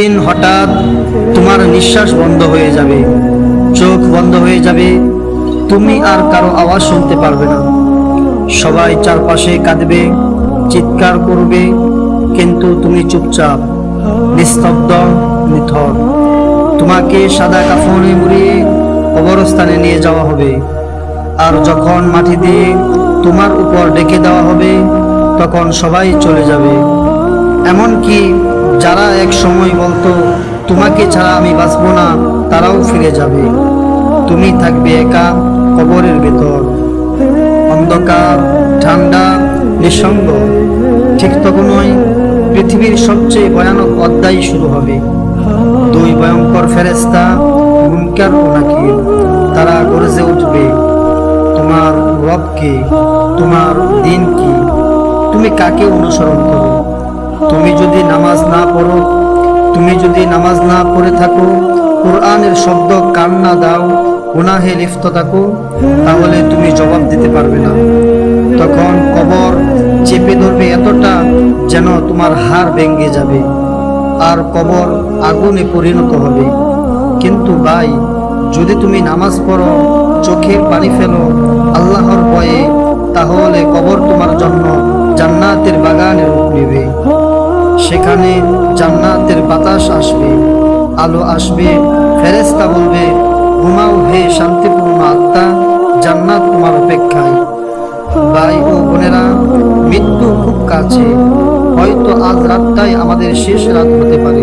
দিন হঠাৎ তোমার নিঃশ্বাস বন্ধ হয়ে যাবে, চোখ বন্ধ হয়ে যাবে, তুমি আর কারও আওয়াজ শুনতে পারবে না। সবাই চারপাশে কাঁদবে, চিৎকার করবে, কিন্তু তুমি চুপচাপ, নিস্তব্ধ, নিথর। তোমাকে সাদা কাফনে মুড়িয়ে কবরস্থানে নিয়ে যাওয়া হবে। আর যখন মাটি দিয়ে তোমার উপর ডেকে দেওয়া হবে, তখন সবাই চলে যাবে। এমনকি যারা এক সময় বলতো, তোমাকে ছাড়া আমি বাঁচবো না তারাও ফিরে যাবে। তুমি থাকবে একা কবরের ভেতর। অন্ধকার, ঠান্ডা, নিঃসঙ্গ। ঠিক তখনই পৃথিবীর সবচেয়ে ভয়ানক অধ্যায় শুরু হবে। দুই ভয়ঙ্কর ফেরেস্তা মুনকার ও নাকির, তারা গরজে উঠবে, তোমার রবকে, তোমার দিন কি তুমি কাকে অনুসরণ করো? তুমি যদি নামাজ না পড়ো তুমি যদি নামাজ না পড়ে থাকো কোরআনের শব্দ কান না দাও গুনাহে লিপ্ত থাকো তাহলে তুমি জবাব দিতে পারবে না। তখন কবর চেপে ধরবে এতটা যেন তোমার হাড় ভেঙে যাবে আর কবর আগুনে পরিণত হবে। কিন্তু ভাই যদি তুমি নামাজ পড়ো চোখের পানি ফেলো আল্লাহর ভয়ে তাহলে কবর তোমার জন্য জান্নাতের বাগানের সেখানে জান্নাতের বাতাস আসবে, আলো আসবে ফেরেস্তা বলবে, ঘুমাও হে শান্তিপূর্ণ আত্মা, জান্নাত তোমার অপেক্ষায়। ভাই ও বোনেরা, মৃত্যু খুব কাছে, হয়তো আজ রাতটাই আমাদের শেষ রাত হতে পারে।